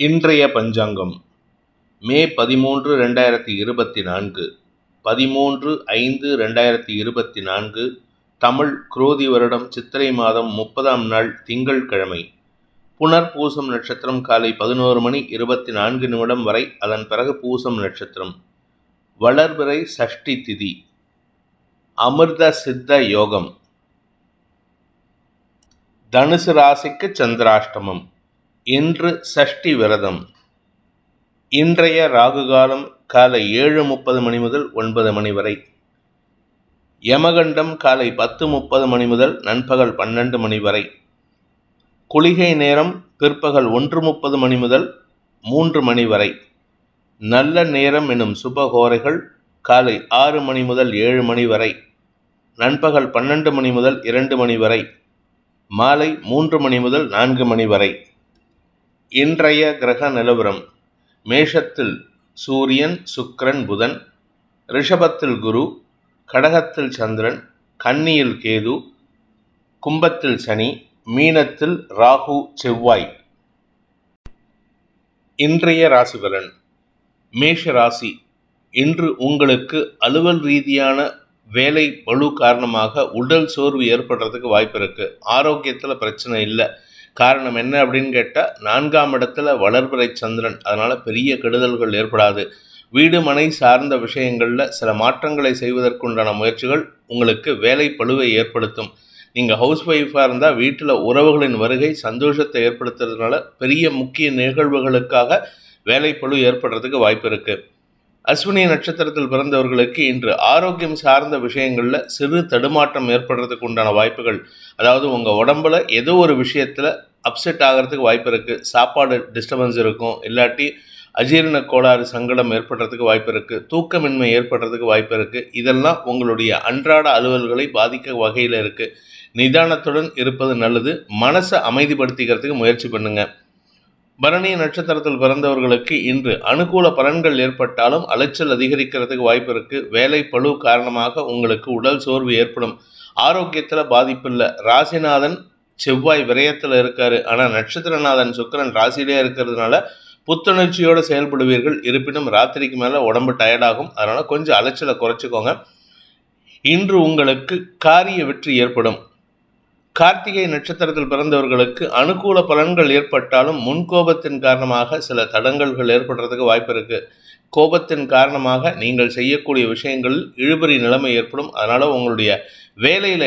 இன்றைய பஞ்சாங்கம் மே பதிமூன்று ரெண்டாயிரத்தி இருபத்தி நான்கு. பதிமூன்று ஐந்து ரெண்டாயிரத்தி இருபத்தி நான்கு. தமிழ் குரோதி வருடம் சித்திரை மாதம் முப்பதாம் நாள் திங்கட்கிழமை புனர் பூசம் நட்சத்திரம் காலை பதினோரு மணி இருபத்தி நான்கு நிமிடம் வரை அதன் பிறகு பூசம் நட்சத்திரம். வளர்பிறை சஷ்டி திதி. அமிர்த சித்த யோகம். தனுசு ராசிக்கு சந்திராஷ்டமம். இன்று சஷ்டி விரதம். இன்றைய ராகு காலம் காலை ஏழு முப்பது மணி முதல் ஒன்பது மணி வரை. யமகண்டம் காலை பத்து முப்பது மணி முதல் நண்பகல் பன்னெண்டு மணி வரை. குளிகை நேரம் பிற்பகல் ஒன்று முப்பது மணி முதல் மூன்று மணி வரை. நல்ல நேரம் எனும் சுபகோரைகள் காலை ஆறு மணி முதல் ஏழு மணி வரை. நண்பகல் பன்னெண்டு மணி முதல் இரண்டு மணி வரை. மாலை மூன்று மணி முதல் நான்கு மணி வரை. இன்றைய கிரக நிலவரம். மேஷத்தில் சூரியன் சுக்ரன் புதன் ரிஷபத்தில் குரு கடகத்தில் சந்திரன் கன்னியில் கேது கும்பத்தில் சனி மீனத்தில் ராகு செவ்வாய். இன்றைய ராசிபலன். மேஷ ராசி இன்று உங்களுக்கு அலுவல் ரீதியான வேலை பழு காரணமாக உடல் சோர்வு ஏற்படுறதுக்கு வாய்ப்பு இருக்கு ஆரோக்கியத்தில் பிரச்சனை இல்லை. காரணம் என்ன அப்படின்னு கேட்டால் நான்காம் இடத்துல வளர்பிறை சந்திரன். அதனால் பெரிய கெடுதல்கள் ஏற்படாது. வீடு மனை சார்ந்த விஷயங்களில் சில மாற்றங்களை செய்வதற்குண்டான முயற்சிகள் உங்களுக்கு வேலை பழுவை ஏற்படுத்தும். நீங்கள் ஹவுஸ் ஒய்ஃபாக இருந்தால் வீட்டில் உறவுகளின் வருகை சந்தோஷத்தை ஏற்படுத்துறதுனால பெரிய முக்கிய நிகழ்வுகளுக்காக வேலைப்பழு ஏற்படுறதுக்கு வாய்ப்பு இருக்குது அஸ்வினி நட்சத்திரத்தில் பிறந்தவர்களுக்கு இன்று ஆரோக்கியம் சார்ந்த விஷயங்களில் சிறு தடுமாற்றம் ஏற்படுறதுக்கு உண்டான வாய்ப்புகள். அதாவது உங்கள் உடம்புல ஏதோ ஒரு விஷயத்தில் அப்செட் ஆகிறதுக்கு வாய்ப்பு இருக்குது சாப்பாடு டிஸ்டர்பன்ஸ் இருக்கும். இல்லாட்டி அஜீரண கோளாறு சங்கடம் ஏற்படுறதுக்கு வாய்ப்பு இருக்குது தூக்கமின்மை ஏற்படுறதுக்கு வாய்ப்பு இருக்குது இதெல்லாம் உங்களுடைய அன்றாட அலுவல்களை பாதிக்க வகையில் இருக்குது நிதானத்துடன் இருப்பது நல்லது. மனசை அமைதிப்படுத்திக்கிறதுக்கு முயற்சி பண்ணுங்கள் பரணி நட்சத்திரத்தில் பிறந்தவர்களுக்கு இன்று அனுகூல பலன்கள் ஏற்பட்டாலும் அலைச்சல் அதிகரிக்கிறதுக்கு வாய்ப்பு இருக்கு. வேலை பழு காரணமாக உங்களுக்கு உடல் சோர்வு ஏற்படும். ஆரோக்கியத்தில் பாதிப்பு இல்லை. ராசிநாதன் செவ்வாய் விரயத்தில் இருக்காரு. ஆனால் நட்சத்திரநாதன் சுக்கரன் ராசியிலே இருக்கிறதுனால புத்துணர்ச்சியோடு செயல்படுவீர்கள். இருப்பினும் ராத்திரிக்கு மேலே உடம்பு டயர்டாகும் அதனால் கொஞ்சம் அலைச்சலை குறைச்சிக்கோங்க. இன்று உங்களுக்கு காரிய வெற்றி ஏற்படும். கார்த்திகை நட்சத்திரத்தில் பிறந்தவர்களுக்கு அனுகூல பலன்கள் ஏற்பட்டாலும் முன்கோபத்தின் காரணமாக சில தடங்கல்கள் ஏற்படுறதுக்கு வாய்ப்பு இருக்கு. கோபத்தின் காரணமாக நீங்கள் செய்யக்கூடிய விஷயங்களில் இழுபறி நிலைமை ஏற்படும். அதனால உங்களுடைய வேலையில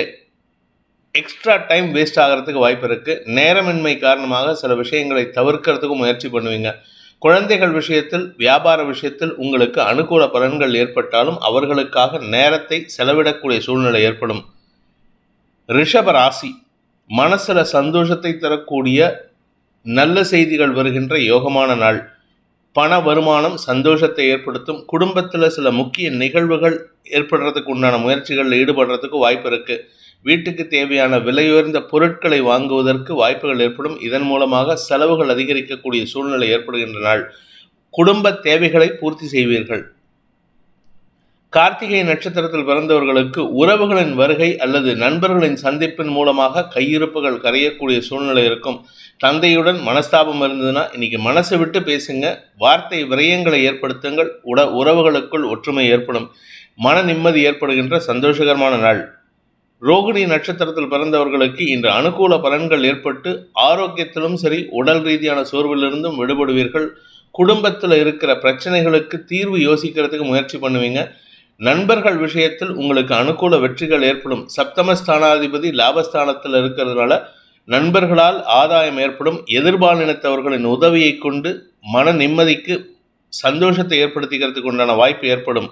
எக்ஸ்ட்ரா டைம் வேஸ்ட் ஆகிறதுக்கு வாய்ப்பு இருக்கு. நேரமின்மை காரணமாக சில விஷயங்களை தவிர்க்கிறதுக்கு முயற்சி பண்ணுவீங்க. குழந்தைகள் விஷயத்தில் வியாபார விஷயத்தில் உங்களுக்கு அனுகூல பலன்கள் ஏற்பட்டாலும் அவர்களுக்காக நேரத்தை செலவிடக்கூடிய சூழ்நிலை ஏற்படும். ரிஷப ராசி மனசில் சந்தோஷத்தை தரக்கூடிய நல்ல செய்திகள் வருகின்ற யோகமான நாள். பண வருமானம் சந்தோஷத்தை ஏற்படுத்தும். குடும்பத்தில் சில முக்கிய நிகழ்வுகள் ஏற்படுறதுக்கு உண்டான முயற்சிகளில் ஈடுபடுறதுக்கு வாய்ப்பு இருக்கு. வீட்டுக்கு தேவையான விலையுயர்ந்த பொருட்களை வாங்குவதற்கு வாய்ப்புகள் ஏற்படும். இதன் மூலமாக செலவுகள் அதிகரிக்கக்கூடிய சூழ்நிலை ஏற்படுகின்ற நாள். குடும்ப தேவைகளை பூர்த்தி செய்வீர்கள். கார்த்திகை நட்சத்திரத்தில் பிறந்தவர்களுக்கு உறவுகளின் வருகை அல்லது நண்பர்களின் சந்திப்பின் மூலமாக கையிருப்புகள் கரையக்கூடிய சூழ்நிலை இருக்கும். தந்தையுடன் மனஸ்தாபம் இருந்ததுன்னா இன்னைக்கு மனசை விட்டு பேசுங்க. வார்த்தை விரயங்களை ஏற்படுத்துங்கள். உட உறவுகளுக்குள் ஒற்றுமை ஏற்படும். மன நிம்மதி ஏற்படுகின்ற சந்தோஷகரமான நாள். ரோகிணி நட்சத்திரத்தில் பிறந்தவர்களுக்கு இன்று அனுகூல பலன்கள் ஏற்பட்டு ஆரோக்கியத்திலும் சரி உடல் ரீதியான சோர்விலிருந்தும் விடுபடுவீர்கள். குடும்பத்தில் இருக்கிற பிரச்சனைகளுக்கு தீர்வு யோசிக்கிறதுக்கு முயற்சி பண்ணுவீங்க. நண்பர்கள் விஷயத்தில் உங்களுக்கு அனுகூல வெற்றிகள் ஏற்படும். சப்தமஸ்தானாதிபதி லாபஸ்தானத்தில் இருக்கிறதுனால நண்பர்களால் ஆதாயம் ஏற்படும். எதிர்பாலினத்தவர்களின் உதவியை கொண்டு மன நிம்மதிக்கு சந்தோஷத்தை ஏற்படுத்திக்கிறதுக்கு உண்டான வாய்ப்பு ஏற்படும்.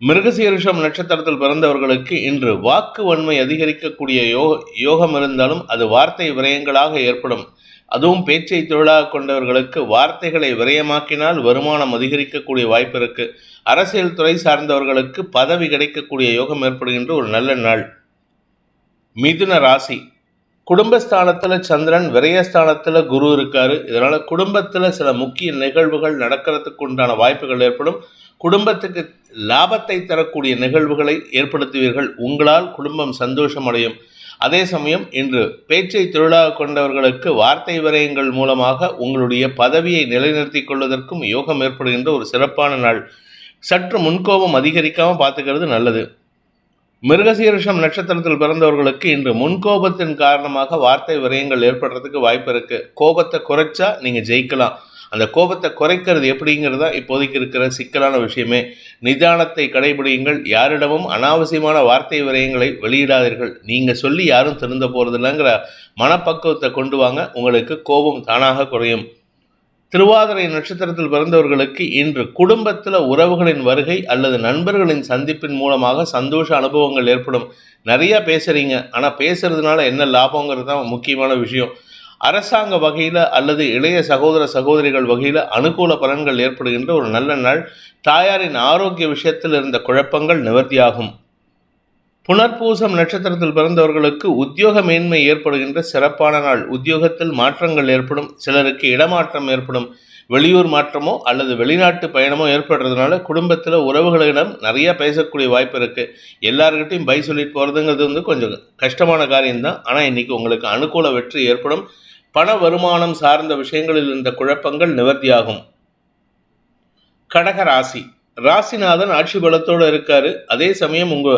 மிருகசீரிஷம் நட்சத்திரத்தில் பிறந்தவர்களுக்கு இன்று வாக்கு வன்மை அதிகரிக்கக்கூடிய யோக யோகம் இருந்தாலும் அது வார்த்தை விரயங்களாக ஏற்படும். அதுவும் பேச்சை தொழிலாக கொண்டவர்களுக்கு வார்த்தைகளை விரயமாக்கினால் வருமானம் அதிகரிக்கக்கூடிய வாய்ப்பு இருக்கு. அரசியல் துறை சார்ந்தவர்களுக்கு பதவி கிடைக்கக்கூடிய யோகம் ஏற்படுகின்ற ஒரு நல்ல நாள். மிதுன ராசி. குடும்பஸ்தானத்தில் சந்திரன் விரயஸ்தானத்தில் குரு இருக்காரு. இதனால் குடும்பத்தில் சில முக்கிய நிகழ்வுகள் நடக்கிறதுக்கு உண்டான வாய்ப்புகள் ஏற்படும். குடும்பத்துக்கு லாபத்தை தரக்கூடிய நிகழ்வுகளை ஏற்படுத்துவீர்கள். உங்களால் குடும்பம் சந்தோஷமடையும். அதே சமயம் இன்று பேச்சை தொழிலாக கொண்டவர்களுக்கு வார்த்தை விரயங்கள் மூலமாக உங்களுடைய பதவியை நிலைநிறுத்திக் கொள்வதற்கும் யோகம் ஏற்படுகின்ற ஒரு சிறப்பான நாள். சற்று முன்கோபம் அதிகரிக்காமல் பார்த்துக்கிறது நல்லது. மிருகசீரிஷம் நட்சத்திரத்தில் பிறந்தவர்களுக்கு இன்று முன்கோபத்தின் காரணமாக வார்த்தை விரயங்கள் ஏற்படுறதுக்கு வாய்ப்பு இருக்குது கோபத்தை குறைச்சா நீங்கள் ஜெயிக்கலாம். அந்த கோபத்தை குறைக்கிறது எப்படிங்கிறது தான் இப்போதைக்கு இருக்கிற சிக்கலான விஷயமே. நிதானத்தை கடைபிடியுங்கள். யாரிடமும் அனாவசியமான வார்த்தை விரயங்களை வெளியிடாதீர்கள். நீங்க சொல்லி யாரும் திருந்த போறதில்லைங்கிற மனப்பக்குவத்தை கொண்டு வாங்க. உங்களுக்கு கோபம் தானாக குறையும். திருவாதிரை நட்சத்திரத்தில் பிறந்தவர்களுக்கு இன்று குடும்பத்தில் உறவுகளின் வருகை அல்லது நண்பர்களின் சந்திப்பின் மூலமாக சந்தோஷ அனுபவங்கள் ஏற்படும். நிறையா பேசுறீங்க. ஆனால் பேசுறதுனால என்ன லாபங்கிறது தான் முக்கியமான விஷயம். அரசாங்க வகையில் அல்லது இளைய சகோதர சகோதரிகள் வகையில் அனுகூல பலன்கள் ஏற்படுகின்ற ஒரு நல்ல நாள். தாயாரின் ஆரோக்கிய விஷயத்தில் இருந்த குழப்பங்கள் நிவர்த்தியாகும். புனர்பூசம் நட்சத்திரத்தில் பிறந்தவர்களுக்கு உத்தியோக மேன்மை ஏற்படுகின்ற சிறப்பான நாள். உத்தியோகத்தில் மாற்றங்கள் ஏற்படும். சிலருக்கு இடமாற்றம் ஏற்படும். வெளியூர் மாற்றமோ அல்லது வெளிநாட்டு பயணமோ ஏற்படுறதுனால குடும்பத்தில் உறவுகளிடம் நிறையா பேசக்கூடிய வாய்ப்பு இருக்குது எல்லாருக்கிட்டையும் பை சொல்லிட்டு போகிறதுங்கிறது வந்து கொஞ்சம் கஷ்டமான காரியம்தான். ஆனால் இன்னைக்கு உங்களுக்கு அனுகூல வெற்றி ஏற்படும். பண வருமானம் சார்ந்த விஷயங்களில் இருந்த குழப்பங்கள் நிவர்த்தியாகும். கடகராசி ராசிநாதன் ஆட்சி பலத்தோடு இருக்காரு. அதே சமயம் உங்க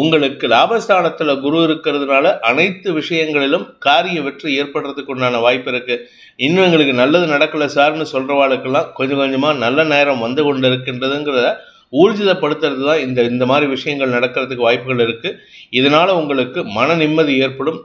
உங்களுக்கு லாபஸ்தானத்தில் குரு இருக்கிறதுனால அனைத்து விஷயங்களிலும் காரிய வெற்றி ஏற்படுறதுக்கு உண்டான வாய்ப்பு இருக்கு. இன்னும் எங்களுக்கு நல்லது நடக்கலை சார்னு சொல்றவாளுக்கெல்லாம் கொஞ்சம் கொஞ்சமாக நல்ல நேரம் வந்து கொண்டு இருக்கின்றதுங்கிறத ஊர்ஜிதப்படுத்துறது தான் இந்த இந்த மாதிரி விஷயங்கள் நடக்கிறதுக்கு வாய்ப்புகள் இருக்கு. இதனால உங்களுக்கு மன நிம்மதி ஏற்படும்.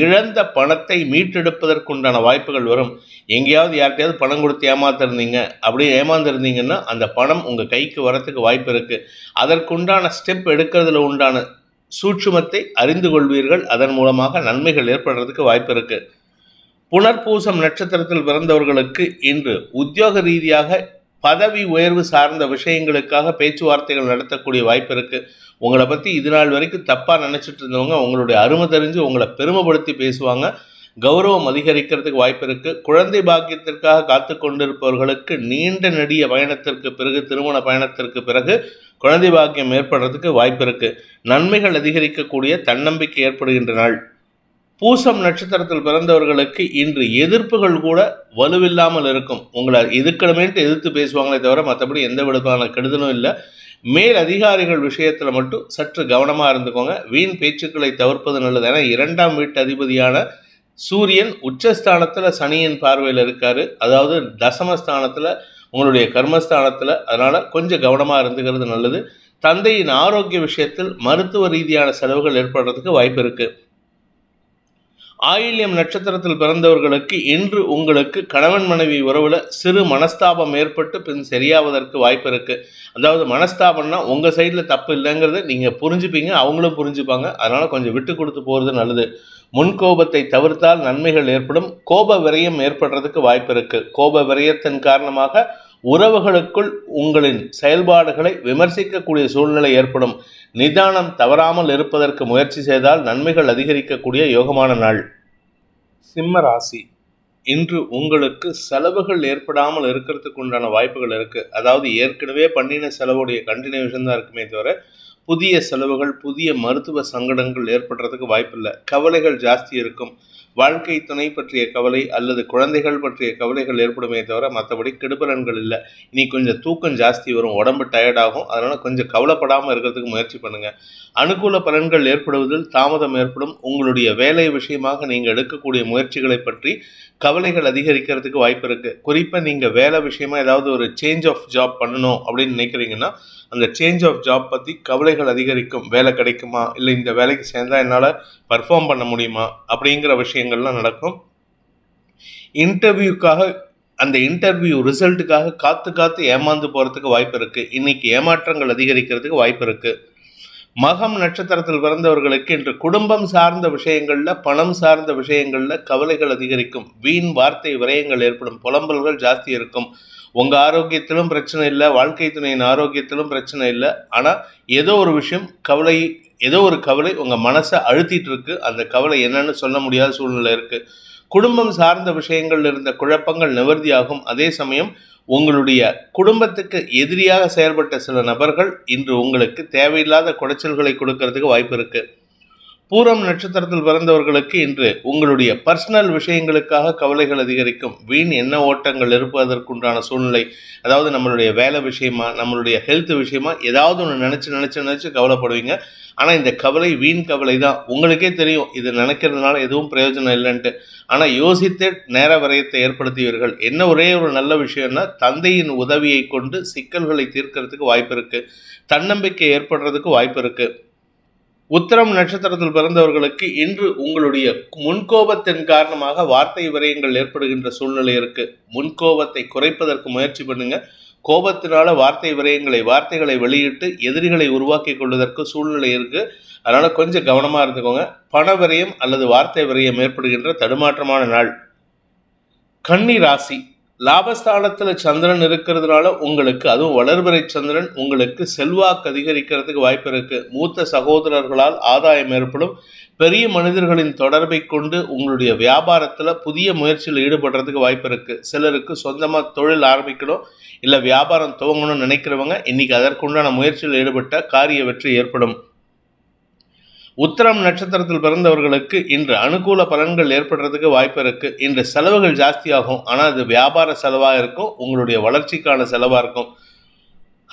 இழந்த பணத்தை மீட்டெடுப்பதற்குண்டான வாய்ப்புகள் வரும். எங்கேயாவது யார்கிட்டயாவது பணம் கொடுத்து ஏமாத்திருந்தீங்க அப்படி ஏமாந்துருந்தீங்கன்னா அந்த பணம் உங்கள் கைக்கு வரத்துக்கு வாய்ப்பு இருக்குது அதற்குண்டான ஸ்டெப் எடுக்கிறதுல உண்டான சூட்சுமத்தை அறிந்து கொள்வீர்கள். அதன் மூலமாக நன்மைகள் ஏற்படுறதுக்கு வாய்ப்பு இருக்குது புனர்பூசம் நட்சத்திரத்தில் பிறந்தவர்களுக்கு இன்று உத்தியோக ரீதியாக பதவி உயர்வு சார்ந்த விஷயங்களுக்காக பேச்சுவார்த்தைகள் நடத்தக்கூடிய வாய்ப்பு இருக்குது உங்களை பற்றி இது நாள் வரைக்கும் தப்பாக நினச்சிட்டு இருந்தவங்க உங்களுடைய அருமை தெரிஞ்சு உங்களை பெருமைப்படுத்தி பேசுவாங்க. கௌரவம் அதிகரிக்கிறதுக்கு வாய்ப்பு இருக்குது குழந்தை பாக்கியத்திற்காக காத்து கொண்டிருப்பவர்களுக்கு நீண்ட நெடிய பயணத்திற்கு பிறகு திருமண பயணத்திற்கு பிறகு குழந்தை பாக்கியம் ஏற்படுறதுக்கு வாய்ப்பு இருக்குது நன்மைகள் அதிகரிக்கக்கூடிய தன்னம்பிக்கை ஏற்படுகின்ற நாள். பூசம் நட்சத்திரத்தில் பிறந்தவர்களுக்கு இன்று எதிர்ப்புகள் கூட வலுவில்லாமல் இருக்கும். உங்களை எதிர்க்கணுமேன்ட்டு எதிர்த்து பேசுவாங்களே தவிர மற்றபடி எந்த விதமான கெடுதலும் இல்லை. மேல் அதிகாரிகள் விஷயத்தில் மட்டும் சற்று கவனமாக இருந்துக்கோங்க. வீண் பேச்சுக்களை தவிர்ப்பது நல்லது. ஏன்னா இரண்டாம் வீட்டு அதிபதியான சூரியன் உச்சஸ்தானத்தில் சனியின் பார்வையில் இருக்காரு. அதாவது தசமஸ்தானத்தில் உங்களுடைய கர்மஸ்தானத்தில் அதனால் கொஞ்சம் கவனமாக இருந்துக்கிறது நல்லது. தந்தையின் ஆரோக்கிய விஷயத்தில் மருத்துவ ரீதியான செலவுகள் ஏற்படுறதுக்கு வாய்ப்பு இருக்குது ஆயில்யம் நட்சத்திரத்தில் பிறந்தவர்களுக்கு இன்று உங்களுக்கு கணவன் மனைவி உறவில் சிறு மனஸ்தாபம் ஏற்பட்டு பின் சரியாவதற்கு வாய்ப்பு இருக்கு அதாவது மனஸ்தாபம்னா உங்கள் சைடில் தப்பு இல்லைங்கிறத நீங்கள் புரிஞ்சுப்பீங்க அவங்களும் புரிஞ்சுப்பாங்க. அதனால் கொஞ்சம் விட்டு கொடுத்து போகிறது நல்லது. முன்கோபத்தை தவிர்த்தால் நன்மைகள் ஏற்படும். கோப விரயம் ஏற்படுறதுக்கு வாய்ப்பு இருக்கு கோப விரயத்தின் காரணமாக உறவுகளுக்குள் உங்களின் செயல்பாடுகளை விமர்சிக்கக்கூடிய சூழ்நிலை ஏற்படும். நிதானம் தவறாமல் இருப்பதற்கு முயற்சி செய்தால் நன்மைகள் அதிகரிக்கக்கூடிய யோகமான நாள். சிம்ம ராசி. இன்று உங்களுக்கு செலவுகள் ஏற்படாமல் இருக்கிறதுக்கு உண்டான வாய்ப்புகள் இருக்குது அதாவது ஏற்கனவே பண்ணின செலவுடைய கண்டினியூஷன் தான் இருக்குமே தவிர புதிய செலவுகள் புதிய மருத்துவ சங்கடங்கள் ஏற்படுறதுக்கு வாய்ப்பில்லை. கவலைகள் ஜாஸ்தி இருக்கும். வாழ்க்கை துணை பற்றிய கவலை அல்லது குழந்தைகள் பற்றிய கவலைகள் ஏற்படுமே தவிர மற்றபடி கெடுபலன்கள் இல்லை. இனி கொஞ்சம் தூக்கம் ஜாஸ்தி வரும் உடம்பு டயர்டாகும் அதனால் கொஞ்சம் கவலைப்படாமல் இருக்கிறதுக்கு முயற்சி பண்ணுங்கள் அனுகூல பலன்கள் ஏற்படுவதில் தாமதம் ஏற்படும். உங்களுடைய வேலை விஷயமாக நீங்கள் எடுக்கக்கூடிய முயற்சிகளை பற்றி கவலைகள் அதிகரிக்கிறதுக்கு வாய்ப்பு இருக்குது குறிப்பாக நீங்கள் வேலை விஷயமா ஏதாவது ஒரு சேஞ்ச் ஆஃப் ஜாப் பண்ணணும் அப்படின்னு நினைக்கிறீங்கன்னா அந்த சேஞ்ச் ஆஃப் ஜாப் பற்றி கவலைகள் அதிகரிக்கும். வேலை கிடைக்குமா? இல்லை இந்த வேலைக்கு சேர்ந்தால் என்னால் பர்ஃபார்ம் பண்ண முடியுமா? அப்படிங்கிற விஷயங்கள்லாம் நடக்கும். இன்டர்வியூக்காக அந்த இன்டர்வியூ ரிசல்ட்டுக்காக காத்து காத்து ஏமாந்து போகிறதுக்கு வாய்ப்பு இருக்குது இன்னைக்கு ஏமாற்றங்கள் அதிகரிக்கிறதுக்கு வாய்ப்பு இருக்குது மகம் நட்சத்திரத்தில் பிறந்தவர்களுக்கு இன்று குடும்பம் சார்ந்த விஷயங்களில் பணம் சார்ந்த விஷயங்களில் கவலைகள் அதிகரிக்கும். வீண் வார்த்தை விரயங்கள் ஏற்படும். புலம்பல்கள் ஜாஸ்தி இருக்கும். உங்கள் ஆரோக்கியத்திலும் பிரச்சனை இல்லை வாழ்க்கை துணையின் ஆரோக்கியத்திலும் பிரச்சனை இல்லை. ஆனால் ஏதோ ஒரு விஷயம் கவலை ஏதோ ஒரு கவலை உங்கள் மனசை அழுத்திட்டு இருக்கு. அந்த கவலை என்னன்னு சொல்ல முடியாத சூழ்நிலை இருக்குது குடும்பம் சார்ந்த விஷயங்கள் இருந்த குழப்பங்கள் நிவர்த்தியாகும். அதே சமயம் உங்களுடைய குடும்பத்துக்கு எதிரியாக செயல்பட்ட சில நபர்கள் இன்று உங்களுக்கு தேவையில்லாத குடைச்சல்களை கொடுக்கறதுக்கு வாய்ப்பு இருக்குது பூரம் நட்சத்திரத்தில் பிறந்தவர்களுக்கு இன்று உங்களுடைய பர்சனல் விஷயங்களுக்காக கவலைகள் அதிகரிக்கும். வீண் எண்ண ஓட்டங்கள் இருப்பதற்குண்டான சூழ்நிலை அதாவது நம்மளுடைய வேலை விஷயமா நம்மளுடைய ஹெல்த் விஷயமா ஏதாவது ஒன்று நினச்சி நினச்சி நினச்சி கவலைப்படுவீங்க. ஆனால் இந்த கவலை வீண் கவலை தான். உங்களுக்கே தெரியும் இது நினைக்கிறதுனால எதுவும் பிரயோஜனம் இல்லைன்ட்டு. ஆனால் யோசித்து நேர விரயத்தை ஏற்படுத்தியவர்கள் என்ன ஒரே ஒரு நல்ல விஷயம்னா தந்தையின் உதவியை கொண்டு சிக்கல்களை தீர்க்கறதுக்கு வாய்ப்பு இருக்குது தன்னம்பிக்கை ஏற்படுறதுக்கு வாய்ப்பு இருக்குது உத்தரம் நட்சத்திரத்தில் பிறந்தவர்களுக்கு இன்று உங்களுடைய முன்கோபத்தின் காரணமாக வார்த்தை விரயங்கள் ஏற்படுகின்ற சூழ்நிலை இருக்கு. முன்கோபத்தை குறைப்பதற்கு முயற்சி பண்ணுங்க. கோபத்தினால வார்த்தை விரயங்களை வார்த்தைகளை வெளியிட்டு எதிரிகளை உருவாக்கி கொள்வதற்கு சூழ்நிலை இருக்கு. அதனால கொஞ்சம் கவனமா இருந்துக்கோங்க. பண விரயம் அல்லது வார்த்தை விரயம் ஏற்படுகின்ற தடுமாற்றமான நாள். கன்னி ராசி. லாபஸ்தானத்தில் சந்திரன் இருக்கிறதுனால உங்களுக்கு அதுவும் வளர்பிறை சந்திரன் உங்களுக்கு செல்வாக்கு அதிகரிக்கிறதுக்கு வாய்ப்பு இருக்கு. மூத்த சகோதரர்களால் ஆதாயம் ஏற்படும். பெரிய மனிதர்களின் தொடர்பை கொண்டு உங்களுடைய வியாபாரத்தில் புதிய முயற்சியில் ஈடுபடுறதுக்கு வாய்ப்பு இருக்கு. சிலருக்கு சொந்தமாக தொழில் ஆரம்பிக்கணும் இல்லை வியாபாரம் துவங்கணும்னு நினைக்கிறவங்க இன்னைக்கு அதற்குண்டான முயற்சியில் ஈடுபட்ட காரிய வெற்றி ஏற்படும். உத்தரம் நட்சத்திரத்தில் பிறந்தவர்களுக்கு இன்று அனுகூல பலன்கள் ஏற்படுறதுக்கு வாய்ப்பு இருக்கு. இன்று செலவுகள் ஜாஸ்தியாகும். ஆனால் அது வியாபார செலவாக இருக்கும். உங்களுடைய வளர்ச்சிக்கான செலவாக இருக்கும்.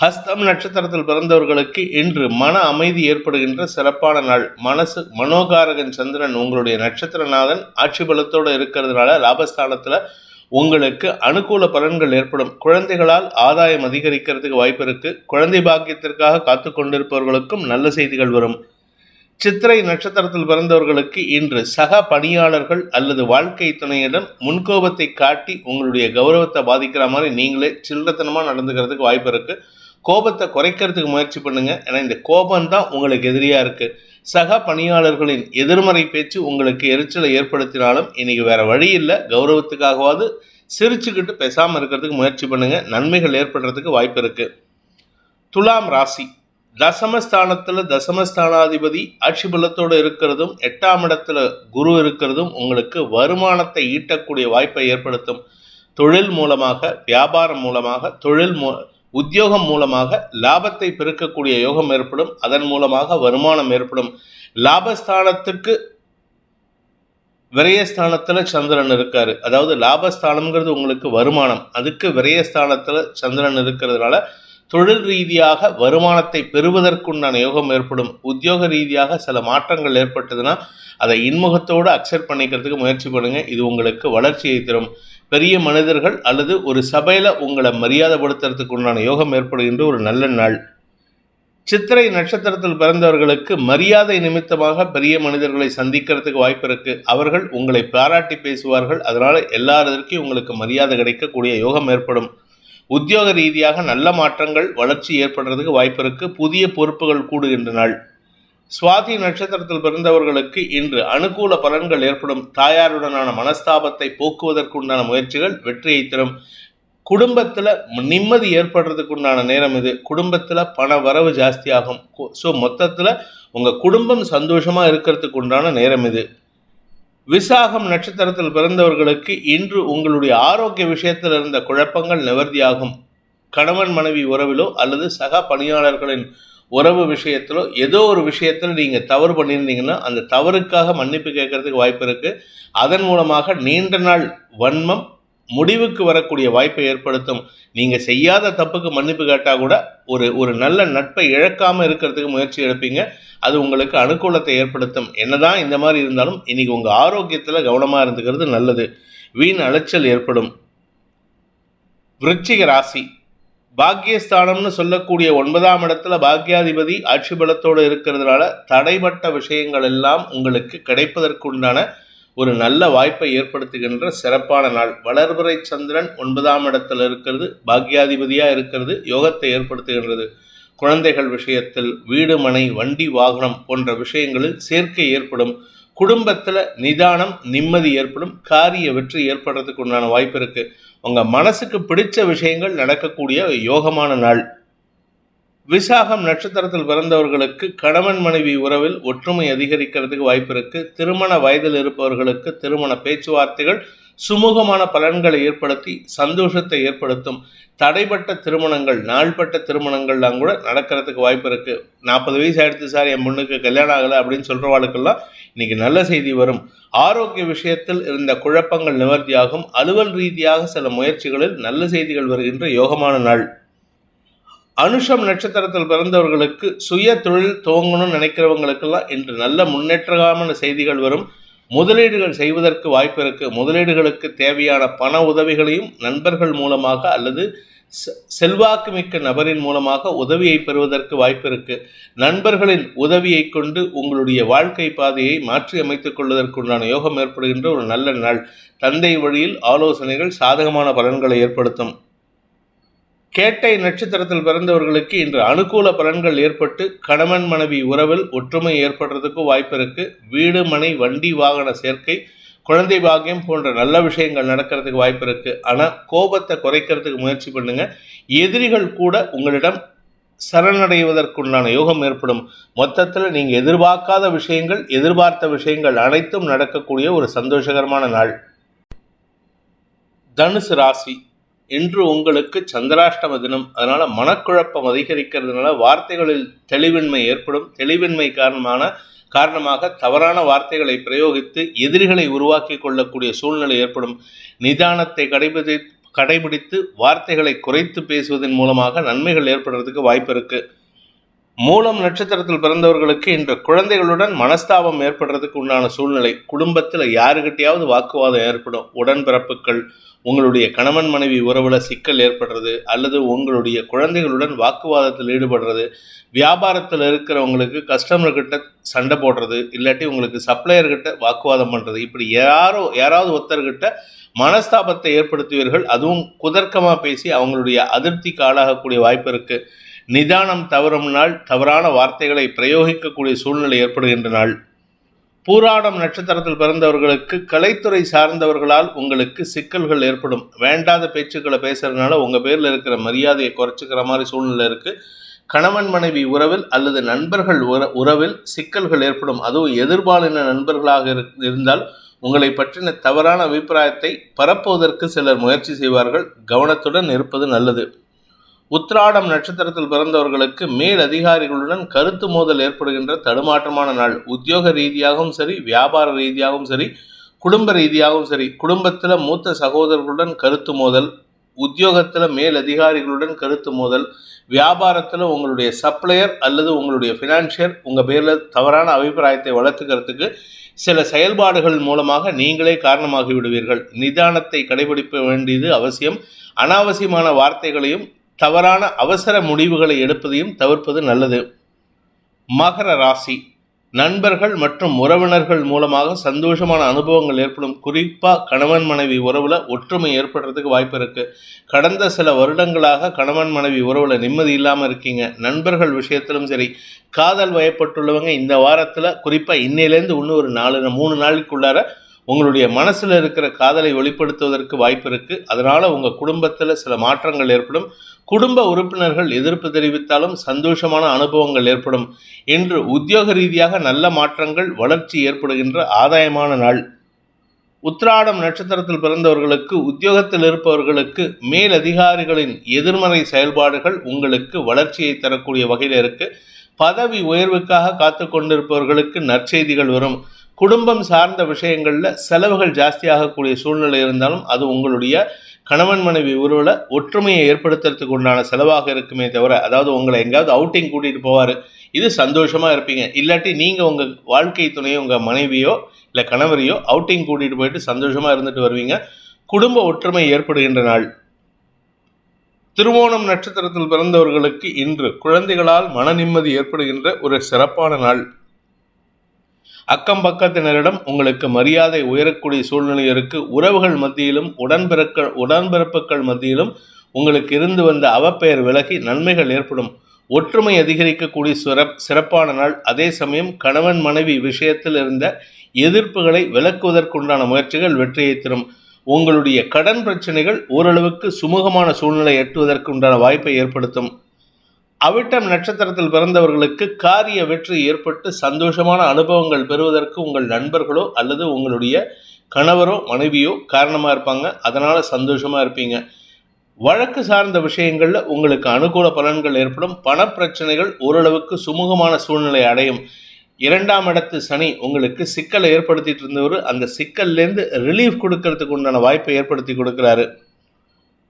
ஹஸ்தம் நட்சத்திரத்தில் பிறந்தவர்களுக்கு இன்று மன அமைதி ஏற்படுகின்ற சிறப்பான நாள். மனசு மனோகாரகன் சந்திரன் உங்களுடைய நட்சத்திரநாதன் ஆட்சி பலத்தோடு இருக்கிறதுனால லாபஸ்தானத்தில் உங்களுக்கு அனுகூல பலன்கள் ஏற்படும். குழந்தைகளால் ஆதாயம் அதிகரிக்கிறதுக்கு வாய்ப்பு இருக்கு. குழந்தை பாக்கியத்திற்காக காத்து கொண்டிருப்பவர்களுக்கும் நல்ல செய்திகள் வரும். சித்திரை நட்சத்திரத்தில் பிறந்தவர்களுக்கு இன்று சக பணியாளர்கள் அல்லது வாழ்க்கை துணையிடம் முன்கோபத்தை காட்டி உங்களுடைய கௌரவத்தை பாதிக்கிற மாதிரி நீங்களே சில்லறத்தனமாக நடந்துக்கிறதுக்கு வாய்ப்பு இருக்கு. கோபத்தை குறைக்கிறதுக்கு முயற்சி பண்ணுங்க. ஏன்னா இந்த கோபம் தான் உங்களுக்கு எதிரியா இருக்கு. சக பணியாளர்களின் எதிர்மறை பேச்சு உங்களுக்கு எரிச்சலை ஏற்படுத்தினாலும் இன்னைக்கு வேற வழி இல்லை. கௌரவத்துக்காகவாது சிரிச்சுக்கிட்டு பேசாமல் இருக்கிறதுக்கு முயற்சி பண்ணுங்க. நன்மைகள் ஏற்படுறதுக்கு வாய்ப்பு இருக்கு. துலாம் ராசி. தசமஸ்தானத்தில் தசமஸ்தானாதிபதி ஆட்சி பலத்தோடு இருக்கிறதும் எட்டாம் இடத்துல குரு இருக்கிறதும் உங்களுக்கு வருமானத்தை ஈட்டக்கூடிய வாய்ப்பை ஏற்படுத்தும். தொழில் மூலமாக வியாபாரம் மூலமாக தொழில் மூ உத்தியோகம் மூலமாக லாபத்தை பெருக்கக்கூடிய யோகம் ஏற்படும். அதன் மூலமாக வருமானம் ஏற்படும். லாபஸ்தானத்துக்கு விரயஸ்தானத்தில் சந்திரன் இருக்காரு. அதாவது லாபஸ்தானம்ங்கிறது உங்களுக்கு வருமானம். அதுக்கு விரயஸ்தானத்தில் சந்திரன் இருக்கிறதுனால தொழில் ரீதியாக வருமானத்தை பெறுவதற்குண்டான யோகம் ஏற்படும். உத்தியோக ரீதியாக சில மாற்றங்கள் ஏற்பட்டதுன்னா அதை இன்முகத்தோடு அக்செப்ட் பண்ணிக்கிறதுக்கு முயற்சி பண்ணுங்க. இது உங்களுக்கு வளர்ச்சியை தரும். பெரிய மனிதர்கள் அல்லது ஒரு சபையில் உங்களை மரியாதைப்படுத்துறதுக்கு உண்டான யோகம் ஏற்படுகின்ற ஒரு நல்ல நாள். சித்திரை நட்சத்திரத்தில் பிறந்தவர்களுக்கு மரியாதை நிமித்தமாக பெரிய மனிதர்களை சந்திக்கிறதுக்கு வாய்ப்பு இருக்கு. அவர்கள் உங்களை பாராட்டி பேசுவார்கள். அதனால எல்லாருக்கும் உங்களுக்கு மரியாதை கிடைக்கக்கூடிய யோகம் ஏற்படும். உத்தியோக ரீதியாக நல்ல மாற்றங்கள் வளர்ச்சி ஏற்படுறதுக்கு வாய்ப்பு இருக்கு. புதிய பொறுப்புகள் கூடுகின்ற நாள் சுவாதி நட்சத்திரத்தில் பிறந்தவர்களுக்கு இன்று அனுகூல பலன்கள் ஏற்படும். தாயாருடனான மனஸ்தாபத்தை போக்குவதற்குண்டான முயற்சிகள் வெற்றியை தரும். குடும்பத்தில் நிம்மதி ஏற்படுறதுக்குண்டான நேரம் இது. குடும்பத்தில் பண வரவு ஜாஸ்தியாகும். ஸோ மொத்தத்தில் உங்கள் குடும்பம் சந்தோஷமாக இருக்கிறதுக்கு உண்டான நேரம் இது. விசாகம் நட்சத்திரத்தில் பிறந்தவர்களுக்கு இன்று உங்களுடைய ஆரோக்கிய விஷயத்தில் இருந்த குழப்பங்கள் நிவர்த்தியாகும். கணவன் மனைவி உறவிலோ அல்லது சக பணியாளர்களின் உறவு விஷயத்திலோ ஏதோ ஒரு விஷயத்தில் நீங்கள் தவறு பண்ணியிருந்தீங்கன்னா அந்த தவறுக்காக மன்னிப்பு கேட்கறதுக்கு வாய்ப்பு இருக்குது அதன் மூலமாக நீண்ட நாள் வன்மம் முடிவுக்கு வரக்கூடிய வாய்ப்பை ஏற்படுத்தும். நீங்கள் செய்யாத தப்புக்கு மன்னிப்பு கேட்டால் கூட ஒரு ஒரு நல்ல நட்பை இழக்காமல் இருக்கிறதுக்கு முயற்சி எடுப்பீங்க. அது உங்களுக்கு அனுகூலத்தை ஏற்படுத்தும். என்னதான் இந்த மாதிரி இருந்தாலும் இன்னைக்கு உங்கள் ஆரோக்கியத்தில் கவனமாக இருந்துக்கிறது நல்லது. வீண் அலைச்சல் ஏற்படும். விருச்சிக ராசி. பாக்கியஸ்தானம்னு சொல்லக்கூடிய ஒன்பதாம் இடத்துல பாக்கியாதிபதி ஆட்சி பலத்தோடு இருக்கிறதுனால தடைப்பட்ட விஷயங்கள் எல்லாம் உங்களுக்கு கிடைப்பதற்குண்டான ஒரு நல்ல வாய்ப்பை ஏற்படுத்துகின்ற சிறப்பான நாள். வளர்பிறை சந்திரன் ஒன்பதாம் இடத்தில் இருக்கிறது பாக்யாதிபதியாக இருக்கிறது யோகத்தை ஏற்படுத்துகின்றது. குழந்தைகள் விஷயத்தில் வீடு மனை வண்டி வாகனம் போன்ற விஷயங்களில் சேர்க்கை ஏற்படும். குடும்பத்தில் நிதானம் நிம்மதி ஏற்படும். காரிய வெற்றி ஏற்படுறதுக்கு உண்டான வாய்ப்பு இருக்குது உங்கள் மனசுக்கு பிடிச்ச விஷயங்கள் நடக்கக்கூடிய யோகமான நாள். விசாகம் நட்சத்திரத்தில் பிறந்தவர்களுக்கு கணவன் மனைவி உறவில் ஒற்றுமை அதிகரிக்கிறதுக்கு வாய்ப்பு இருக்கு. திருமண வயதில் இருப்பவர்களுக்கு திருமண பேச்சுவார்த்தைகள் சுமூகமான பலன்களை ஏற்படுத்தி சந்தோஷத்தை ஏற்படுத்தும். தடைப்பட்ட திருமணங்கள் நாள்பட்ட திருமணங்கள்லாம் கூட நடக்கிறதுக்கு வாய்ப்பு இருக்கு. நாற்பது வயசு ஆயிடுத்து சார் என் பொண்ணுக்கு கல்யாணம் ஆகலை அப்படின்னு சொல்றவாளுக்கெல்லாம் இன்னைக்கு நல்ல செய்தி வரும். ஆரோக்கிய விஷயத்தில் இருந்த குழப்பங்கள் நிவர்த்தியாகும். அலுவல் ரீதியாக சில முயற்சிகளில் நல்ல செய்திகள் வருகின்ற யோகமான நாள். அனுஷம் நட்சத்திரத்தில் பிறந்தவர்களுக்கு சுய தொழில் துவங்கணும்னு நினைக்கிறவங்களுக்கெல்லாம் இன்று நல்ல முன்னேற்றமான செய்திகள் வரும். முதலீடுகள் செய்வதற்கு வாய்ப்பு இருக்கு. முதலீடுகளுக்கு தேவையான பண உதவிகளையும் நண்பர்கள் மூலமாக அல்லது செ- செல்வாக்கு மிக்க நபரின் மூலமாக உதவியை பெறுவதற்கு வாய்ப்பு இருக்கு. நண்பர்களின் உதவியை கொண்டு உங்களுடைய வாழ்க்கை பாதையை மாற்றி அமைத்துக் கொள்வதற்குண்டான யோகம் ஏற்படுகின்ற ஒரு நல்ல நாள். தந்தை வழியில் ஆலோசனைகள் சாதகமான பலன்களை ஏற்படுத்தும். கேட்டை நட்சத்திரத்தில் பிறந்தவர்களுக்கு இன்று அனுகூல பலன்கள் ஏற்பட்டு கணவன் மனைவி உறவில் ஒற்றுமை ஏற்படுறதுக்கு வாய்ப்பு இருக்கு. வீடு மனை வண்டி வாகன சேர்க்கை குழந்தை பாக்கியம் போன்ற நல்ல விஷயங்கள் நடக்கிறதுக்கு வாய்ப்பு இருக்கு. ஆனா கோபத்தை குறைக்கிறதுக்கு முயற்சி பண்ணுங்க. எதிரிகள் கூட உங்களிடம் சரணடைவதற்குண்டான யோகம் ஏற்படும். மொத்தத்தில் நீங்க எதிர்பார்க்காத விஷயங்கள் எதிர்பார்த்த விஷயங்கள் அனைத்தும் நடக்கக்கூடிய ஒரு சந்தோஷகரமான நாள். தனுசு ராசி. இன்று உங்களுக்கு சந்திராஷ்டம தினம். அதனால மனக்குழப்பம் அதிகரிக்கிறதுனால வார்த்தைகளில் தெளிவின்மை ஏற்படும். தெளிவின்மை காரணமான காரணமாக தவறான வார்த்தைகளை பிரயோகித்து எதிரிகளை உருவாக்கி கொள்ளக்கூடிய சூழ்நிலை ஏற்படும். நிதானத்தை கடைபிடி கடைபிடித்து வார்த்தைகளை குறைத்து பேசுவதன் மூலமாக நன்மைகள் ஏற்படுறதுக்கு வாய்ப்பு இருக்கு. மூலம் நட்சத்திரத்தில் பிறந்தவர்களுக்கு இன்று குழந்தைகளுடன் மனஸ்தாபம் ஏற்படுறதுக்கு உண்டான சூழ்நிலை. குடும்பத்தில் யாருக்கிட்டையாவது வாக்குவாதம் ஏற்படும். உடன்பிறப்புகள் உங்களுடைய கணவன் மனைவி உறவுல சிக்கல் ஏற்படுறது அல்லது உங்களுடைய குழந்தைகளுடன் வாக்குவாதத்தில் ஈடுபடுறது வியாபாரத்தில் இருக்கிறவங்களுக்கு கஸ்டமர்கிட்ட சண்டை போடுறது இல்லாட்டி உங்களுக்கு சப்ளையர்கிட்ட வாக்குவாதம் பண்ணுறது இப்படி யாரோ யாராவது ஒருத்தர்கிட்ட மனஸ்தாபத்தை ஏற்படுத்துவீர்கள் அதுவும் குதர்க்கமாக பேசி அவங்களுடைய அதிருப்திக்கு ஆளாகக்கூடிய வாய்ப்பு இருக்குது நிதானம் தவறும் நாள் தவறான வார்த்தைகளை பிரயோகிக்கக்கூடிய சூழ்நிலை ஏற்படுகின்ற நாள். பூராடம் நட்சத்திரத்தில் பிறந்தவர்களுக்கு கலைத்துறை சார்ந்தவர்களால் உங்களுக்கு சிக்கல்கள் ஏற்படும். வேண்டாத பேச்சுக்களை பேசுறதுனால உங்க பேர்ல இருக்கிற மரியாதையை குறைச்சிக்கிற மாதிரி சூழ்நிலை இருக்கு. கணவன் மனைவி உறவில் அல்லது நண்பர்கள் உற- உறவில் சிக்கல்கள் ஏற்படும். அதுவும் எதிர்பாலின நண்பர்களாக இரு- இருந்தால் உங்களை பற்றின தவறான அபிப்பிராயத்தை பரப்புவதற்கு சிலர் முயற்சி செய்வார்கள். கவனத்துடன் இருப்பது நல்லது. உத்ராடம் நட்சத்திரத்தில் பிறந்தவர்களுக்கு மேல் அதிகாரிகளுடன் கருத்து மோதல் ஏற்படுகின்ற தடுமாற்றமான நாள். உத்தியோக ரீதியாகவும் சரி வியாபார ரீதியாகவும் சரி குடும்ப ரீதியாகவும் சரி குடும்பத்தில் மூத்த சகோதரர்களுடன் கருத்து மோதல் உத்தியோகத்தில் மேல் அதிகாரிகளுடன் கருத்து மோதல் வியாபாரத்தில் உங்களுடைய சப்ளையர் அல்லது உங்களுடைய ஃபினான்ஷியர் உங்கள் பேரில் தவறான அபிப்பிராயத்தை வளர்த்துக்கிறதுக்கு சில செயல்பாடுகள் மூலமாக நீங்களே காரணமாகி விடுவீர்கள் நிதானத்தை கடைபிடிக்க வேண்டியது அவசியம். அனாவசியமான வார்த்தைகளையும் தவறான அவசர முடிவுகளை எடுப்பதையும் தவிர்ப்பது நல்லது. மகர ராசி. நண்பர்கள் மற்றும் உறவினர்கள் மூலமாக சந்தோஷமான அனுபவங்கள் ஏற்படும். குறிப்பாக கணவன் மனைவி உறவுல ஒற்றுமை ஏற்படுறதுக்கு வாய்ப்பு இருக்கு. கடந்த சில வருடங்களாக கணவன் மனைவி உறவுல நிம்மதி இல்லாமல் இருக்கீங்க. நண்பர்கள் விஷயத்திலும் சரி காதல் வயப்பட்டுள்ளவங்க இந்த வாரத்தில் குறிப்பாக இன்னையிலேருந்து இன்னும் ஒரு நாலு மூணு நாளுக்குள்ளார உங்களுடைய மனசில் இருக்கிற காதலை வெளிப்படுத்துவதற்கு வாய்ப்பு இருக்கு. அதனால உங்கள் குடும்பத்தில் சில மாற்றங்கள் ஏற்படும். குடும்ப உறுப்பினர்கள் எதிர்ப்பு தெரிவித்தாலும் சந்தோஷமான அனுபவங்கள் ஏற்படும். இன்று உத்தியோக ரீதியாக நல்ல மாற்றங்கள் வளர்ச்சி ஏற்படுகின்ற ஆதாயமான நாள். உத்ராடம் நட்சத்திரத்தில் பிறந்தவர்களுக்கு உத்தியோகத்தில் இருப்பவர்களுக்கு மேல் அதிகாரிகளின் எதிர்மறை செயல்பாடுகள் உங்களுக்கு வளர்ச்சியை தரக்கூடிய வகையில் இருக்கு. பதவி உயர்வுக்காக காத்து கொண்டிருப்பவர்களுக்கு நற்செய்திகள் வரும். குடும்பம் சார்ந்த விஷயங்களில் செலவுகள் ஜாஸ்தியாகக்கூடிய சூழ்நிலை இருந்தாலும் அது உங்களுடைய கணவன் மனைவி உறவில் ஒற்றுமையை ஏற்படுத்துறதுக்கு உண்டான செலவாக இருக்குமே தவிர அதாவது உங்களை எங்கேயாவது அவுட்டிங் கூட்டிகிட்டு போவார் இது சந்தோஷமாக இருப்பீங்க. இல்லாட்டி நீங்கள் உங்கள் வாழ்க்கை துணையோ உங்கள் மனைவியோ இல்லை கணவரையோ அவுட்டிங் கூட்டிகிட்டு போயிட்டு சந்தோஷமாக இருந்துட்டு வருவீங்க. குடும்ப ஒற்றுமை ஏற்படுகின்ற நாள். திருவோணம் நட்சத்திரத்தில் பிறந்தவர்களுக்கு இன்று குழந்தைகளால் மன நிம்மதி ஏற்படுகின்ற ஒரு சிறப்பான நாள். அக்கம் பக்கத்தினரிடம் உங்களுக்கு மரியாதை உயரக்கூடிய சூழ்நிலை இருக்கு. உறவுகள் மத்தியிலும் உடன்பிறக்க உடன்பிறப்புகள் மத்தியிலும் உங்களுக்கு இருந்து வந்த அவப்பெயர் விலகி நன்மைகள் ஏற்படும். ஒற்றுமை அதிகரிக்கக்கூடிய சிறப் சிறப்பான நாள். அதே சமயம் கணவன் மனைவி விஷயத்தில் இருந்த எதிர்ப்புகளை விலக்குவதற்குண்டான முயற்சிகள் வெற்றியை தரும். உங்களுடைய கடன் பிரச்சனைகள் ஓரளவுக்கு சுமூகமான சூழ்நிலை எட்டுவதற்குண்டான வாய்ப்பை ஏற்படுத்தும். அவிட்டம் நட்சத்திரத்தில் பிறந்தவர்களுக்கு காரிய வெற்றி ஏற்பட்டு சந்தோஷமான அனுபவங்கள் பெறுவதற்கு உங்கள் நண்பர்களோ அல்லது உங்களுடைய கணவரோ மனைவியோ காரணமாக இருப்பாங்க. அதனால் சந்தோஷமாக இருப்பீங்க. வழக்கு சார்ந்த விஷயங்களில் உங்களுக்கு அனுகூல பலன்கள் ஏற்படும். பணப்பிரச்சனைகள் ஓரளவுக்கு சுமூகமான சூழ்நிலை அடையும். இரண்டாம் இடத்து சனி உங்களுக்கு சிக்கலை ஏற்படுத்திட்டு இருந்தவர் அந்த சிக்கல்லேருந்து ரிலீஃப் கொடுக்கறதுக்கு உண்டான வாய்ப்பை ஏற்படுத்தி கொடுக்குறாரு.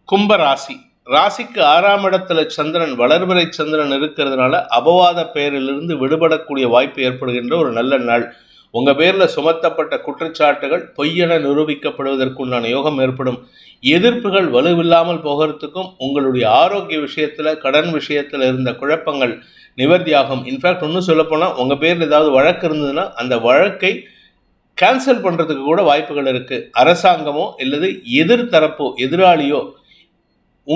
கும்பராசி ராசிக்கு ஆறாம் இடத்துல சந்திரன் வளர்வரை சந்திரன் இருக்கிறதுனால அபவாத பெயரிலிருந்து விடுபடக்கூடிய வாய்ப்பு ஏற்படுகின்ற ஒரு நல்ல நாள். உங்கள் பேரில் சுமத்தப்பட்ட குற்றச்சாட்டுகள் பொய்யென நிரூபிக்கப்படுவதற்குண்டான யோகம் ஏற்படும். எதிர்ப்புகள் வலுவில்லாமல் போகிறதுக்கும் உங்களுடைய ஆரோக்கிய விஷயத்தில் கடன் விஷயத்தில் இருந்த குழப்பங்கள் நிவர்த்தியாகும். இன்ஃபேக்ட் இன்னும் சொல்லப்போனால் உங்கள் பேரில் ஏதாவது வழக்கு இருந்ததுன்னா அந்த வழக்கை கேன்சல் பண்ணுறதுக்கு கூட வாய்ப்புகள் இருக்குது அரசாங்கமோ அல்லது எதிர்த்தரப்போ எதிராளியோ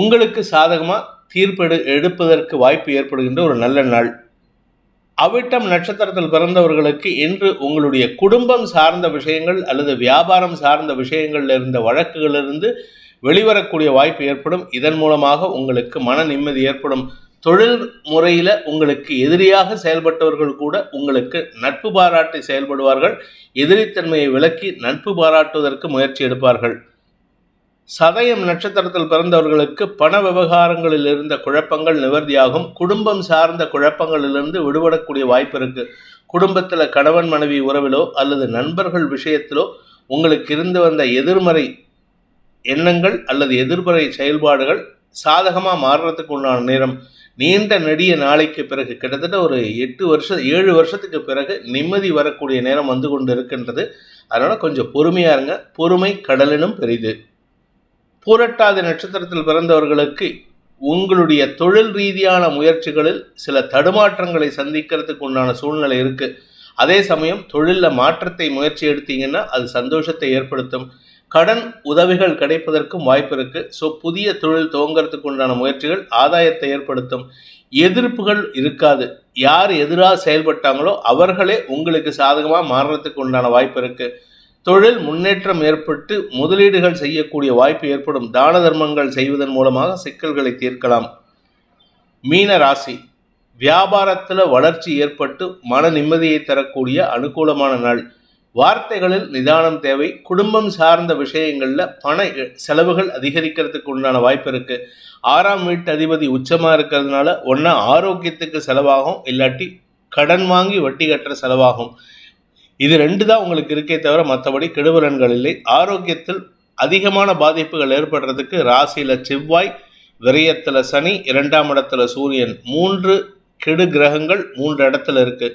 உங்களுக்கு சாதகமாக தீர்ப்பெடு எடுப்பதற்கு வாய்ப்பு ஏற்படுகின்ற ஒரு நல்ல நாள். அவிட்டம் நட்சத்திரத்தில் பிறந்தவர்களுக்கு இன்று உங்களுடைய குடும்பம் சார்ந்த விஷயங்கள் அல்லது வியாபாரம் சார்ந்த விஷயங்களில் இருந்த வழக்குகளிலிருந்து வெளிவரக்கூடிய வாய்ப்பு ஏற்படும். இதன் மூலமாக உங்களுக்கு மன நிம்மதி ஏற்படும். தொழில் முறையில் உங்களுக்கு எதிரியாக செயல்பட்டவர்கள் கூட உங்களுக்கு நட்பு பாராட்டி செயல்படுவார்கள். எதிரித்தன்மையை விலக்கி நட்பு பாராட்டுவதற்கு முயற்சி எடுப்பார்கள். சதயம் நட்சத்திரத்தில் பிறந்தவர்களுக்கு பண விவகாரங்களில் இருந்த குழப்பங்கள் நிவர்த்தியாகும். குடும்பம் சார்ந்த குழப்பங்களிலிருந்து விடுபடக்கூடிய வாய்ப்பு இருக்கு. குடும்பத்தில் கணவன் மனைவி உறவிலோ அல்லது நண்பர்கள் விஷயத்திலோ உங்களுக்கு இருந்து வந்த எதிர்மறை எண்ணங்கள் அல்லது எதிர்மறை செயல்பாடுகள் சாதகமாக மாறுறதுக்கு உண்டான நேரம். நீண்ட நெடிய நாளைக்கு பிறகு கிட்டத்தட்ட ஒரு எட்டு வருஷம் ஏழு வருஷத்துக்கு பிறகு நிம்மதி வரக்கூடிய நேரம் வந்து கொண்டு இருக்கின்றது அதனால் கொஞ்சம் பொறுமையாக இருங்க. பொறுமை கடலினும் பெரிது. பூரட்டாதி நட்சத்திரத்தில் பிறந்தவர்களுக்கு உங்களுடைய தொழில் ரீதியான முயற்சிகளில் சில தடுமாற்றங்களை சந்திக்கிறதுக்கு உண்டான சூழ்நிலை இருக்கு. அதே சமயம் தொழிலில் மாற்றத்தை முயற்சி எடுத்தீங்கன்னா அது சந்தோஷத்தை ஏற்படுத்தும். கடன் உதவிகள் கிடைப்பதற்கும் வாய்ப்பு இருக்கு. ஸோ புதிய தொழில் துவங்கிறதுக்கு உண்டான முயற்சிகள் ஆதாயத்தை ஏற்படுத்தும். எதிர்ப்புகள் இருக்காது. யார் எதிராக செயல்பட்டாங்களோ அவர்களே உங்களுக்கு சாதகமாக மாறுறதுக்கு உண்டான வாய்ப்பு இருக்குது தொழில் முன்னேற்றம் ஏற்பட்டு முதலீடுகள் செய்யக்கூடிய வாய்ப்பு ஏற்படும் தான தர்மங்கள் செய்வதன் மூலமாக சிக்கல்களை தீர்க்கலாம். மீன ராசி. வியாபாரத்தில் வளர்ச்சி ஏற்பட்டு மன நிம்மதியை தரக்கூடிய அனுகூலமான நாள். வார்த்தைகளில் நிதானம் தேவை. குடும்பம் சார்ந்த விஷயங்களில் பண செலவுகள் அதிகரிக்கிறதுக்கு உண்டான வாய்ப்பு இருக்கு. ஆறாம் வீட்டு அதிபதி உச்சமாக இருக்கிறதுனால ஒன்றா ஆரோக்கியத்துக்கு செலவாகும். இல்லாட்டி கடன் வாங்கி வட்டி கட்டுற செலவாகும். இது ரெண்டு தான் உங்களுக்கு இருக்கே தவிர மற்றபடி கெடுபலன்கள் இல்லை ஆரோக்கியத்தில் அதிகமான பாதிப்புகள் ஏற்படுறதுக்கு ராசியில் செவ்வாய் விரயத்தில் சனி இரண்டாம் இடத்துல சூரியன். மூன்று கெடு கிரகங்கள் மூன்று இடத்துல இருக்கு.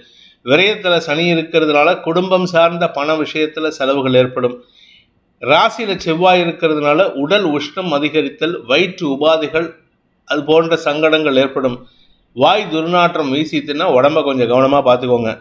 விரயத்தில் சனி இருக்கிறதுனால குடும்பம் சார்ந்த பண விஷயத்தில் செலவுகள் ஏற்படும். ராசியில் செவ்வாய் இருக்கிறதுனால உடல் உஷ்ணம் அதிகரித்தல் வயிற்று உபாதைகள் அது போன்ற சங்கடங்கள் ஏற்படும். வாய் துர்நாற்றம் வீசித்துன்னா உடம்ப கொஞ்சம் கவனமாக பார்த்துக்கோங்க.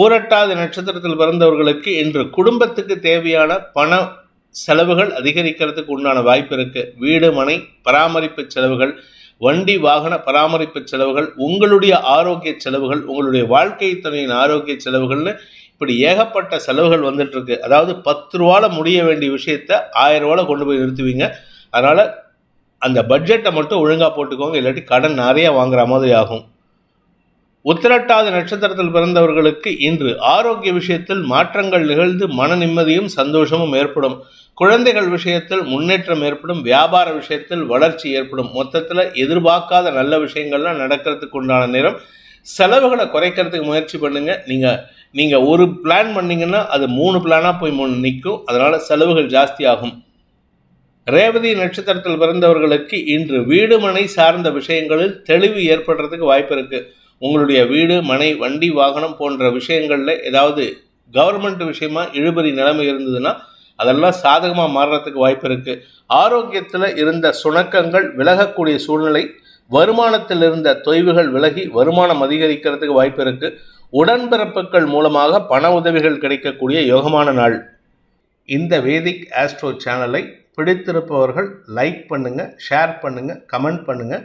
பூரட்டாதி நட்சத்திரத்தில் பிறந்தவர்களுக்கு இன்று குடும்பத்துக்கு தேவையான பண செலவுகள் அதிகரிக்கிறதுக்கு உண்டான வாய்ப்பு இருக்கு. வீடு மனை பராமரிப்பு செலவுகள் வண்டி வாகன பராமரிப்பு செலவுகள் உங்களுடைய ஆரோக்கிய செலவுகள் உங்களுடைய வாழ்க்கை துணையின் ஆரோக்கிய செலவுகள்னு இப்படி ஏகப்பட்ட செலவுகள் வந்துட்டு இருக்கு. அதாவது பத்து ரூபால முடிய வேண்டிய விஷயத்த ஆயிரம் ரூபால கொண்டு போய் நிறுத்துவீங்க. அதனால அந்த பட்ஜெட்டை மட்டும் ஒழுங்காக போட்டுக்கோங்க. இல்லாட்டி கடன் நிறைய வாங்குற மாதிரி ஆகும். உத்திரட்டாத நட்சத்திரத்தில் பிறந்தவர்களுக்கு இன்று ஆரோக்கிய விஷயத்தில் மாற்றங்கள் நிகழ்ந்து மன நிம்மதியும் சந்தோஷமும் ஏற்படும். குழந்தைகள் விஷயத்தில் முன்னேற்றம் ஏற்படும். வியாபார விஷயத்தில் வளர்ச்சி ஏற்படும். மொத்தத்தில் எதிர்பார்க்காத நல்ல விஷயங்கள்லாம் நடக்கிறதுக்கு உண்டான நேரம். செலவுகளை குறைக்கிறதுக்கு முயற்சி பண்ணுங்க. நீங்க நீங்க ஒரு பிளான் பண்ணீங்கன்னா அது மூணு பிளானா போய் மூணு நிற்கும் அதனால செலவுகள் ஜாஸ்தி ஆகும் ரேவதி நட்சத்திரத்தில் பிறந்தவர்களுக்கு இன்று வீடுமனை சார்ந்த விஷயங்களில் தெளிவு ஏற்படுறதுக்கு வாய்ப்பு இருக்குது உங்களுடைய வீடு மனை வண்டி வாகனம் போன்ற விஷயங்களில் ஏதாவது கவர்மெண்ட் விஷயமா இழுபறி நிலைமை இருந்ததுன்னா அதெல்லாம் சாதகமாக மாறுறதுக்கு வாய்ப்பு இருக்கு. ஆரோக்கியத்தில் இருந்த சுணக்கங்கள் விலகக்கூடிய சூழ்நிலை வருமானத்தில் இருந்த தொய்வுகள் விலகி வருமானம் அதிகரிக்கிறதுக்கு வாய்ப்பு இருக்கு. உடன்பிறப்புகள் மூலமாக பண உதவிகள் கிடைக்கக்கூடிய யோகமான நாள். இந்த வேதிக் ஆஸ்ட்ரோ சேனலை பிடித்திருப்பவர்கள் லைக் பண்ணுங்கள் ஷேர் பண்ணுங்கள் கமெண்ட் பண்ணுங்கள்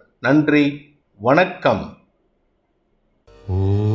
நன்றி வணக்கம். ஓ.